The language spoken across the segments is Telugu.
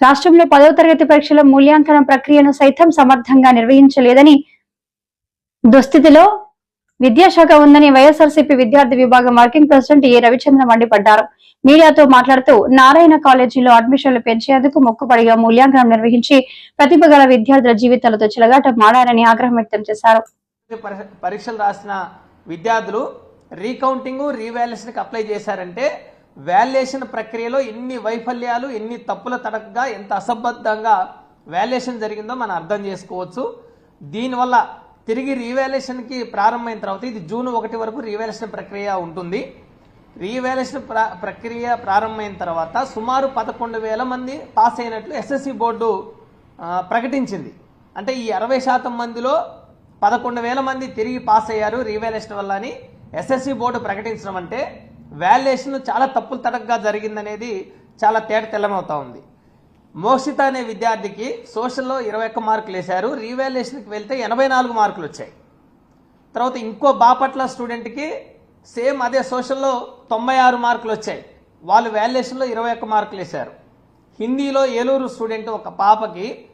రాష్ట్రంలో పదవ తరగతి పరీక్షల మూల్యాంకనం ప్రక్రియను సైతం సమర్థంగా నిర్వహించలేదని దుస్థితిలో విద్యాశాఖ ఉందని వైఎస్ఆర్సీపీ విద్యార్థి విభాగం వర్కింగ్ ప్రెసిడెంట్ ఏ రవిచంద్ర మండిపడ్డారు. మీడియాతో మాట్లాడుతూ నారాయణ కాలేజీలో అడ్మిషన్లు పెంచేందుకు మొక్కుపడిగా మూల్యాంకనం నిర్వహించి ప్రతిభ గల విద్యార్థుల జీవితాలతో చిలగాట మాడారని ఆగ్రహం వ్యక్తం చేశారు. పరీక్షలు రాసిన విద్యార్థులు రీకౌంటింగ్ రీవాల్యుయేషన్కి అప్లై చేశారంటే వాల్యుయేషన్ ప్రక్రియలో ఎన్ని వైఫల్యాలు ఎన్ని తప్పుల తడకగా ఎంత అసంబద్ధంగా వాల్యుయేషన్ జరిగిందో మనం అర్థం చేసుకోవచ్చు. దీనివల్ల తిరిగి రీవాల్యుయేషన్కి ప్రారంభమైన తర్వాత ఇది జూన్ ఒకటి వరకు రీవాల్యుయేషన్ ప్రక్రియ ఉంటుంది. రీవాల్యుయేషన్ ప్ర ప్రక్రియ ప్రారంభమైన తర్వాత సుమారు పదకొండు వేల మంది పాస్ అయినట్లు ఎస్ఎస్సి బోర్డు ప్రకటించింది. అంటే ఈ అరవై శాతం మందిలో పదకొండు వేల మంది తిరిగి పాస్ అయ్యారు రీవాల్యుయేషన్ వల్ల అని ఎస్ఎస్సి బోర్డు ప్రకటించడం అంటే వాల్యుయేషన్ చాలా తప్పులు తడకగా జరిగిందనేది చాలా తేట తెల్లమవుతా ఉంది. మోక్షిత అనే విద్యార్థికి సోషల్లో ఇరవై ఒక్క మార్కులు వేశారు. రీవాల్యుయేషన్కి వెళ్తే ఎనభై నాలుగు మార్కులు వచ్చాయి. తర్వాత ఇంకో బాపట్ల స్టూడెంట్కి సేమ్ అదే సోషల్లో తొంభై ఆరు మార్కులు వచ్చాయి. వాళ్ళు వాల్యుయేషన్లో ఇరవై ఒక్క మార్కులు వేశారు. హిందీలో ఏలూరు స్టూడెంట్ ఒక పాపకి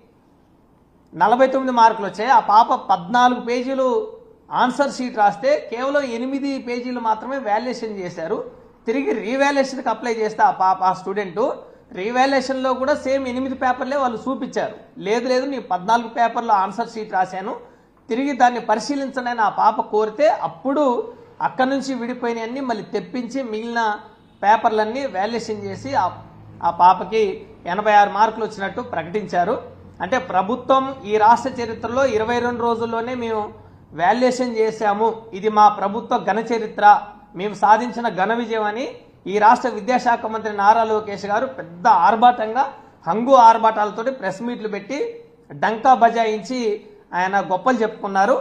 నలభై తొమ్మిది మార్కులు వచ్చాయి. ఆ పాప పద్నాలుగు పేజీలు ఆన్సర్ షీట్ రాస్తే కేవలం ఎనిమిది పేజీలు మాత్రమే వాల్యుయేషన్ చేశారు. తిరిగి రీవాల్యుయేషన్కి అప్లై చేస్తే ఆ పాప ఆ స్టూడెంట్ రీవాల్యుయేషన్లో కూడా సేమ్ ఎనిమిది పేపర్లే వాళ్ళు చూపించారు. లేదు లేదు నేను పద్నాలుగు పేపర్లో ఆన్సర్ షీట్ రాశాను. తిరిగి దాన్ని పరిశీలించనని ఆ పాప కోరితే అప్పుడు అక్కడి నుంచి విడిపోయినవన్నీ మళ్ళీ తెప్పించి మిగిలిన పేపర్లన్నీ వాల్యుయేషన్ చేసి ఆ ఆ పాపకి ఎనభై ఆరు మార్కులు వచ్చినట్టు ప్రకటించారు. అంటే ప్రభుత్వం ఈ రాష్ట్ర చరిత్రలో ఇరవై రెండు రోజుల్లోనే మేము వాల్యుయేషన్ చేశాము. ఇది మా ప్రభుత్వ ఘన చరిత్ర. మేము సాధించిన ఘన విజయం అని ఈ రాష్ట్ర విద్యాశాఖ మంత్రి నారా లోకేష్ గారు పెద్ద ఆర్భాటంగా హంగు ఆర్భాటాలతోటి ప్రెస్ మీట్లు పెట్టి డంకా బజాయించి ఆయన గొప్పలు చెప్పుకున్నారు.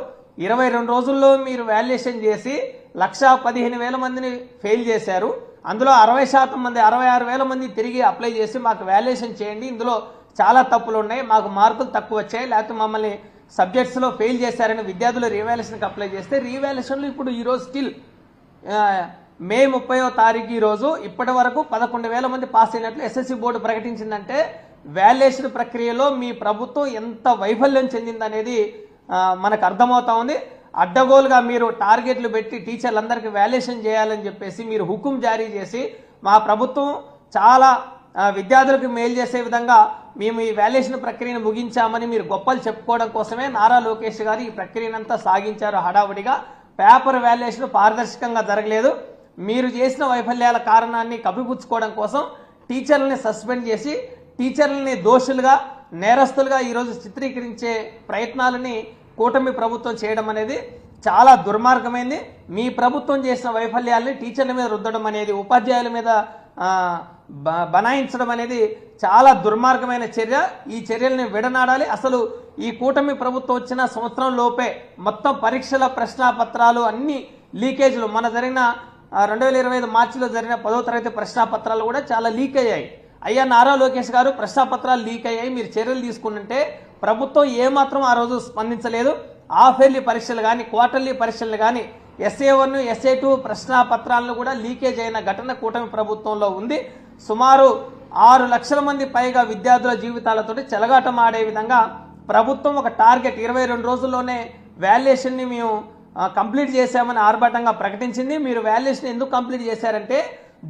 ఇరవై రెండు రోజుల్లో మీరు వాల్యుయేషన్ చేసి లక్షా పదిహేను వేల మందిని ఫెయిల్ చేశారు. అందులో అరవై శాతం మంది అరవై ఆరు వేల మంది తిరిగి అప్లై చేసి మాకు వాల్యుయేషన్ చేయండి. ఇందులో చాలా తప్పులు ఉన్నాయి మాకు మార్కులు తక్కువ వచ్చాయి. లేకపోతే మమ్మల్ని సబ్జెక్ట్స్లో ఫెయిల్ చేశారని విద్యార్థులు రీవాల్యుయేషన్కి అప్లై చేస్తే రీవాల్యుయేషన్లో ఇప్పుడు ఈరోజు స్టిల్ మే ముప్పయో తారీఖు ఈరోజు ఇప్పటి వరకు పదకొండు వేల మంది పాస్ అయినట్లు ఎస్ఎస్సి బోర్డు ప్రకటించిందంటే వాల్యుయేషన్ ప్రక్రియలో మీ ప్రభుత్వం ఎంత వైఫల్యం చెందిందనేది మనకు అర్థమవుతా ఉంది. అడ్డగోలుగా మీరు టార్గెట్లు పెట్టి టీచర్లందరికీ వాల్యుయేషన్ చేయాలని చెప్పేసి మీరు హుకుం జారీ చేసి మా ప్రభుత్వం చాలా విద్యార్థులకు మేలు చేసే విధంగా మేము ఈ వాల్యుయేషన్ ప్రక్రియను ముగించామని మీరు గొప్పలు చెప్పుకోవడం కోసమే నారా లోకేష్ గారు ఈ ప్రక్రియనంతా సాగించారు హడావుడిగా. పేపర్ వాల్యుయేషన్ పారదర్శకంగా జరగలేదు. మీరు చేసిన వైఫల్యాల కారణాన్ని కప్పిపుచ్చుకోవడం కోసం టీచర్లని సస్పెండ్ చేసి టీచర్లని దోషులుగా నేరస్తులుగా ఈరోజు చిత్రీకరించే ప్రయత్నాలని కూటమి ప్రభుత్వం చేయడం అనేది చాలా దుర్మార్గమైంది. మీ ప్రభుత్వం చేసిన వైఫల్యాల్ని టీచర్ల మీద రుద్దడం అనేది ఉపాధ్యాయుల మీద బనాయించడం అనేది చాలా దుర్మార్గమైన చర్య. ఈ చర్యల్ని విడనాడాలి. అసలు ఈ కూటమి ప్రభుత్వం వచ్చిన సంవత్సరం లోపే మొత్తం పరీక్షల ప్రశ్నాపత్రాలు అన్ని లీకేజీలు మన జరిగిన రెండు వేల ఇరవై ఐదు మార్చిలో జరిగిన పదో తరగతి ప్రశ్నాపత్రాలు కూడా చాలా లీక్ అయ్యాయి. అయ్యా నారా లోకేష్ గారు ప్రశ్నాపత్రాలు లీక్ అయ్యాయి. మీరు చర్యలు తీసుకుంటుంటే ప్రభుత్వం ఏమాత్రం ఆ రోజు స్పందించలేదు. హాఫ్ ఇయర్లీ పరీక్షలు కానీ క్వార్టర్లీ పరీక్షలు కానీ ఎస్ఏ వన్ ఎస్ఏ టూ ప్రశ్నాపత్రాలను కూడా లీకేజ్ అయిన ఘటన కూటమి ప్రభుత్వంలో ఉంది. సుమారు ఆరు లక్షల మంది పైగా విద్యార్థుల జీవితాలతోటి చెలగాటం ఆడే విధంగా ప్రభుత్వం ఒక టార్గెట్ ఇరవై రెండు రోజుల్లోనే వాల్యుయేషన్ని మేము కంప్లీట్ చేశామని ఆర్భాటంగా ప్రకటించింది. మీరు వాల్యుయేషన్ ఎందుకు కంప్లీట్ చేశారంటే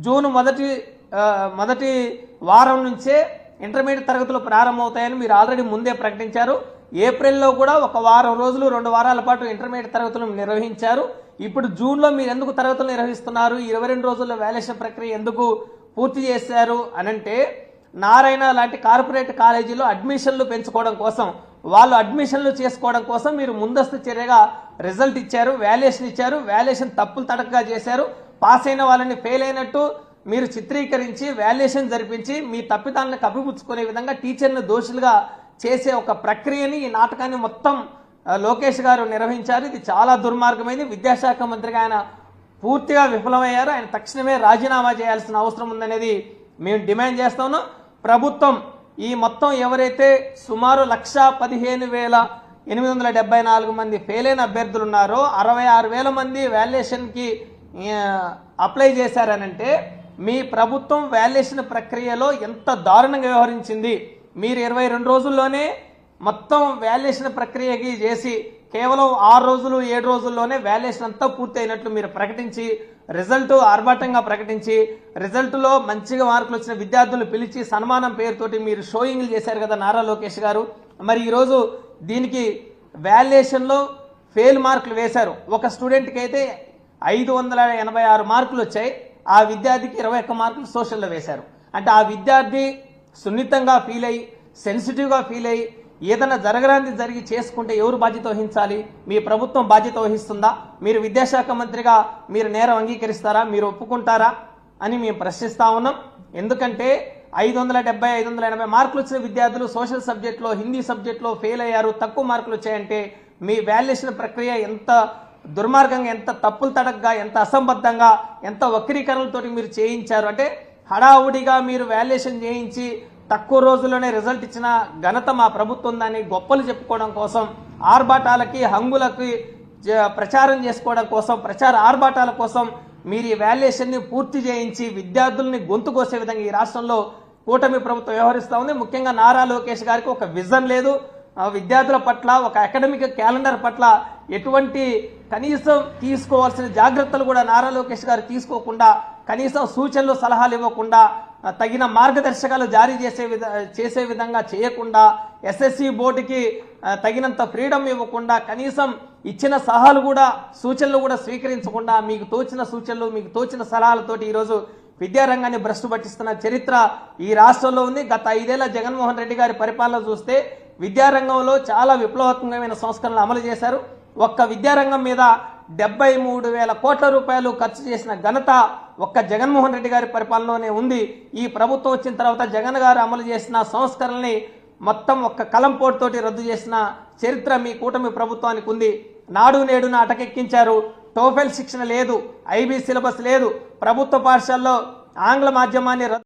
జూన్ మొదటి మొదటి వారం నుంచే ఇంటర్మీడియట్ తరగతులు ప్రారంభమవుతాయని మీరు ఆల్రెడీ ముందే ప్రకటించారు. ఏప్రిల్లో కూడా ఒక వారం రోజులు రెండు వారాల పాటు ఇంటర్మీడియట్ తరగతులు నిర్వహించారు. ఇప్పుడు జూన్లో మీరు ఎందుకు తరగతులు నిర్వహిస్తున్నారు? ఇరవై రెండు రోజుల్లో వాల్యుయేషన్ ప్రక్రియ ఎందుకు పూర్తి చేశారు? అనంటే నారాయణ లాంటి కార్పొరేట్ కాలేజీలో అడ్మిషన్లు పెంచుకోవడం కోసం వాళ్ళు అడ్మిషన్లు చేసుకోవడం కోసం మీరు ముందస్తు చర్యగా రిజల్ట్ ఇచ్చారు వాల్యుయేషన్ ఇచ్చారు వాల్యుయేషన్ తప్పులు తడకగా చేశారు పాస్ అయిన వాళ్ళని ఫెయిల్ అయినట్టు మీరు చిత్రీకరించి వాల్యుయేషన్ జరిపించి మీ తప్పిదాలను కప్పిపుచ్చుకునే విధంగా టీచర్ని దోషులుగా చేసే ఒక ప్రక్రియని ఈ నాటకాన్ని మొత్తం లోకేష్ గారు నిర్వహించారు. ఇది చాలా దుర్మార్గమైంది. విద్యాశాఖ మంత్రిగా ఆయన పూర్తిగా విఫలమయ్యారు. ఆయన తక్షణమే రాజీనామా చేయాల్సిన అవసరం ఉందనేది మేము డిమాండ్ చేస్తా ప్రభుత్వం ఈ మొత్తం ఎవరైతే సుమారు లక్ష పదిహేను వేల ఎనిమిది వందల డెబ్బై నాలుగు మంది ఫెయిల్ అయిన అభ్యర్థులు ఉన్నారో అరవై ఆరు వేల మంది వాల్యుయేషన్కి అప్లై చేశారనంటే మీ ప్రభుత్వం వాల్యుయేషన్ ప్రక్రియలో ఎంత దారుణంగా వ్యవహరించింది. మీరు ఇరవై రెండు రోజుల్లోనే మొత్తం వాల్యుయేషన్ ప్రక్రియకి చేసి కేవలం ఆరు రోజులు ఏడు రోజుల్లోనే వాల్యుయేషన్ అంతా పూర్తయినట్లు మీరు ప్రకటించి రిజల్ట్ ఆర్భాటంగా ప్రకటించి రిజల్ట్లో మంచిగా మార్కులు వచ్చిన విద్యార్థులు పిలిచి సన్మానం పేరుతోటి మీరు షోయింగ్లు చేశారు కదా నారా లోకేష్ గారు. మరి ఈరోజు దీనికి వాల్యుయేషన్లో ఫెయిల్ మార్కులు వేశారు. ఒక స్టూడెంట్కి అయితే ఐదు వందల ఎనభై ఆరు మార్కులు వచ్చాయి. ఆ విద్యార్థికి ఇరవై ఒక్క మార్కులు సోషల్లో వేశారు. అంటే ఆ విద్యార్థి సున్నితంగా ఫీల్ అయ్యి సెన్సిటివ్గా ఫీల్ అయ్యి ఏదైనా జరగరాంది జరిగి చేసుకుంటే ఎవరు బాధ్యత వహించాలి? మీ ప్రభుత్వం బాధ్యత వహిస్తుందా? మీరు విద్యాశాఖ మంత్రిగా మీరు నేరం అంగీకరిస్తారా? మీరు ఒప్పుకుంటారా? అని మేము ప్రశ్నిస్తా ఉన్నాం. ఎందుకంటే ఐదు వందల డెబ్బై ఐదు వందల ఎనభై మార్కులు వచ్చిన విద్యార్థులు సోషల్ సబ్జెక్ట్లో హిందీ సబ్జెక్ట్లో ఫెయిల్ అయ్యారు. తక్కువ మార్కులు వచ్చాయంటే మీ వాల్యుయేషన్ ప్రక్రియ ఎంత దుర్మార్గంగా ఎంత తప్పులు తడగ్గా ఎంత అసంబద్ధంగా ఎంత వక్రీకరణలతోటి మీరు చేయించారు? అంటే హడావుడిగా మీరు వాల్యుయేషన్ చేయించి తక్కువ రోజుల్లోనే రిజల్ట్ ఇచ్చిన ఘనత మా ప్రభుత్వం దాన్ని గొప్పలు చెప్పుకోవడం కోసం ఆర్భాటాలకి హంగులకి జ- ప్రచారం చేసుకోవడం కోసం ప్రచార ఆర్భాటాల కోసం మీరు ఈ వాల్యుయేషన్ని పూర్తి చేయించి విద్యార్థుల్ని గొంతు కోసే విధంగా ఈ రాష్ట్రంలో కూటమి ప్రభుత్వం వ్యవహరిస్తూ ఉంది. ముఖ్యంగా నారా లోకేష్ గారికి ఒక విజన్ లేదు. విద్యార్థుల పట్ల ఒక అకాడమిక్ క్యాలెండర్ పట్ల ఎటువంటి కనీసం తీసుకోవాల్సిన జాగ్రత్తలు కూడా నారా లోకేష్ గారు తీసుకోకుండా కనీసం సూచనలు సలహాలు ఇవ్వకుండా తగిన మార్గదర్శకాలు జారీ చేసే విధ చేసే విధంగా చేయకుండా ఎస్ఎస్సి బోర్డుకి తగినంత ఫ్రీడమ్ ఇవ్వకుండా కనీసం ఇచ్చిన సలహాలు కూడా సూచనలు కూడా స్వీకరించకుండా మీకు తోచిన సూచనలు మీకు తోచిన సలహాలతోటి ఈరోజు విద్యారంగాన్ని భ్రష్టు పట్టిస్తున్న చరిత్ర ఈ రాష్ట్రంలో ఉంది. గత ఐదేళ్ళ జగన్మోహన్ రెడ్డి గారి పరిపాలన చూస్తే విద్యారంగంలో చాలా విప్లవాత్మకమైన సంస్కరణలు అమలు చేశారు. ఒక్క విద్యారంగం మీద డెబ్బై మూడు వేల కోట్ల రూపాయలు ఖర్చు చేసిన ఘనత ఒక్క జగన్మోహన్ రెడ్డి గారి పరిపాలనలోనే ఉంది. ఈ ప్రభుత్వం వచ్చిన తర్వాత జగన్ గారు అమలు చేసిన సంస్కరణల్ని మొత్తం ఒక్క కలంపోటుతోటి రద్దు చేసిన చరిత్ర మీ కూటమి ప్రభుత్వానికి ఉంది. నాడు నేడు అటకెక్కించారు టోఫెల్ శిక్షణ లేదు. ఐబీ సిలబస్ లేదు. ప్రభుత్వ పాఠశాలలో ఆంగ్ల మాధ్యమాన్ని రద్దు